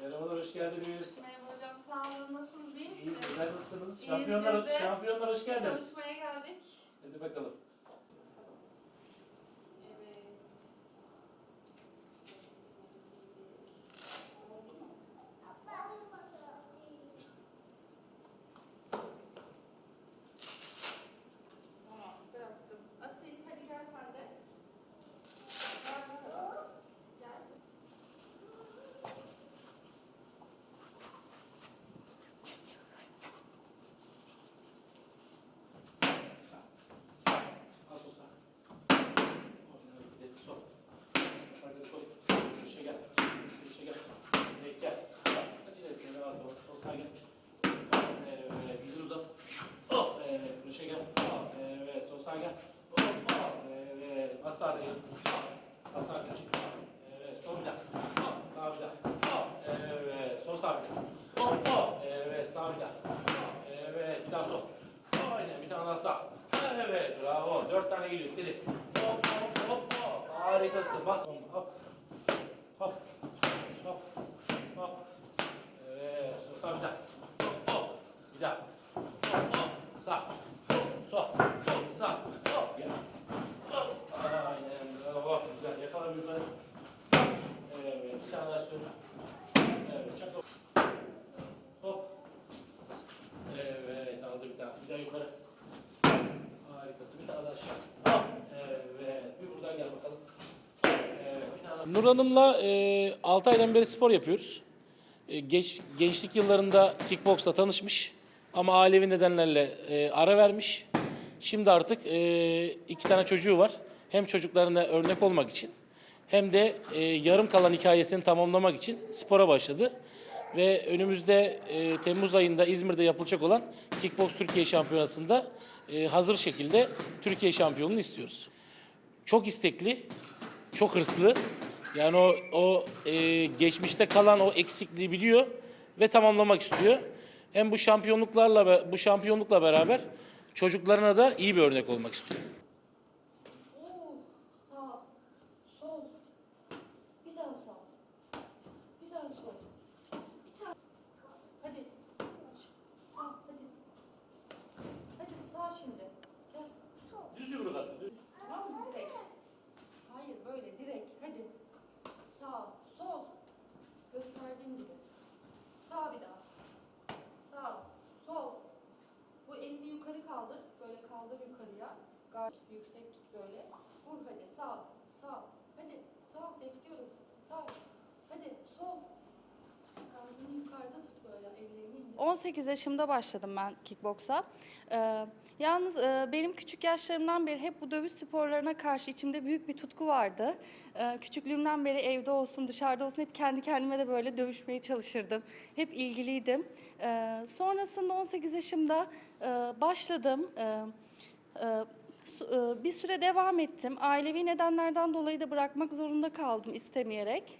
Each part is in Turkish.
Merhabalar, hoş geldiniz. Merhaba hocam, sağ olun. Nasılsınız? İyi sizler nasılsınız? İyiyiz Şampiyonlar, biz de. şampiyonlar hoş geldiniz. Çalışmaya geldik. Hadi bakalım. Evet. Tamam, bıraktım. Asil, hadi gel sen de. Gel bakalım. Gel. Sağ. As o sağ. Oradan hareket et, sol. Arkada sol. Köşe gel. Köşe gel. Direkt gel. Acele etme, rahat ol. Sol sağ gel. Evet, dizini uzat. Hop, evet, köşe gel. Hop, evet, sol sağ gel. Hop, hop, evet, bas sağa değil. Hop, bas sağa köşe. Evet, sol bir daha. Hop, sağ bir daha. Hop, evet, sol sağ bir daha. Hop, hop, evet, sağ bir daha. Hop, evet, bir daha sol. Aynen, bir tane daha sağ. Evet, bravo. Dört tane geliyor, seri. Hop, hop, hop, hop. Harikasın, bas. Hop, hop, hop, hop. Evet, sol sağ bir daha. Hop, hop, bir daha. Hop, hop, sağ. Hop, sol, hop, sağ. Hop, gel. Hop, aynen, bravo. Güzel, yakala bir yukarı. Evet, bir tane daha sür. Evet, çak. Hop. Evet, aldı bir daha. Yukarı. Harikasın. Bir tane daha aşağı. Evet, bir buradan gel bakalım. Nur Hanım'la e, 6 aydan beri spor yapıyoruz. E, geç, gençlik yıllarında kickboksla tanışmış ama ailevi nedenlerle e, ara vermiş. Şimdi artık e, iki tane çocuğu var. Hem çocuklarına örnek olmak için hem de e, yarım kalan hikayesini tamamlamak için spora başladı. Ve önümüzde e, Temmuz ayında İzmir'de yapılacak olan Kickbox Türkiye Şampiyonası'nda e, hazır şekilde Türkiye şampiyonluğunu istiyoruz. Çok istekli, çok hırslı. Yani o, o e, geçmişte kalan o eksikliği biliyor ve tamamlamak istiyor. Hem bu şampiyonluklarla bu şampiyonlukla beraber çocuklarına da iyi bir örnek olmak istiyor. Oo, sağ, sol. Bir daha sağ. Bir daha sol. Bir tane. Hadi. Sağ, hadi. Hadi sağ şimdi. Gel. Düz yumruk attı. düz. Tamam mı? Direkt. Hayır, böyle direkt. Hadi. Sağ, sol. Gösterdiğim gibi. Sağ bir daha. Sağ, sol. Bu elini yukarı kaldır. Böyle kaldır yukarıya. Gayet yüksek tut böyle. Vur hadi. Sağ, sağ. Hadi. Sağ. Bekliyorum. Sağ. Hadi. Sol. Karnını yukarıda tut böyle. Ellerini indir. 18 yaşımda başladım ben kickboksa. Ee, yalnız e, benim küçük yaşlarımdan beri hep bu dövüş sporlarına karşı içimde büyük bir tutku vardı. Ee, küçüklüğümden beri evde olsun, dışarıda olsun hep kendi kendime de böyle dövüşmeye çalışırdım. Hep ilgiliydim. Ee, sonrasında 18 yaşımda e, başladım. Ee, e, bir süre devam ettim. Ailevi nedenlerden dolayı da bırakmak zorunda kaldım istemeyerek.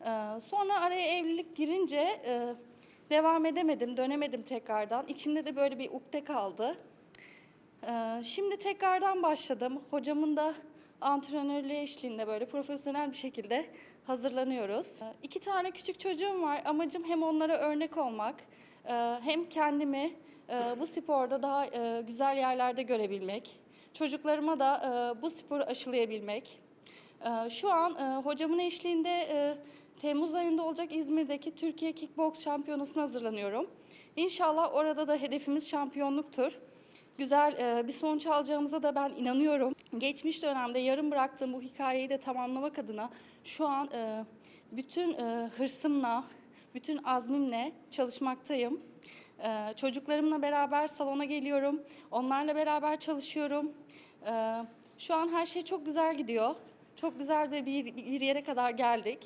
Ee, sonra araya evlilik girince e, devam edemedim, dönemedim tekrardan. İçimde de böyle bir ukde kaldı. Şimdi tekrardan başladım. Hocamın da antrenörlüğü eşliğinde böyle profesyonel bir şekilde hazırlanıyoruz. İki tane küçük çocuğum var. Amacım hem onlara örnek olmak, e, hem kendimi e, bu sporda daha e, güzel yerlerde görebilmek. Çocuklarıma da e, bu sporu aşılayabilmek. Ee, Şu an e, hocamın eşliğinde e, Temmuz ayında olacak İzmir'deki Türkiye Kickbox Şampiyonası'na hazırlanıyorum. İnşallah orada da hedefimiz şampiyonluktur. Güzel e, bir sonuç alacağımıza da ben inanıyorum. Geçmiş dönemde yarım bıraktığım bu hikayeyi de tamamlamak adına şu an e, bütün e, hırsımla, bütün azmimle çalışmaktayım. E, Çocuklarımla beraber salona geliyorum. Onlarla beraber çalışıyorum. E, Şu an her şey çok güzel gidiyor. Çok güzel bir, bir yere kadar geldik.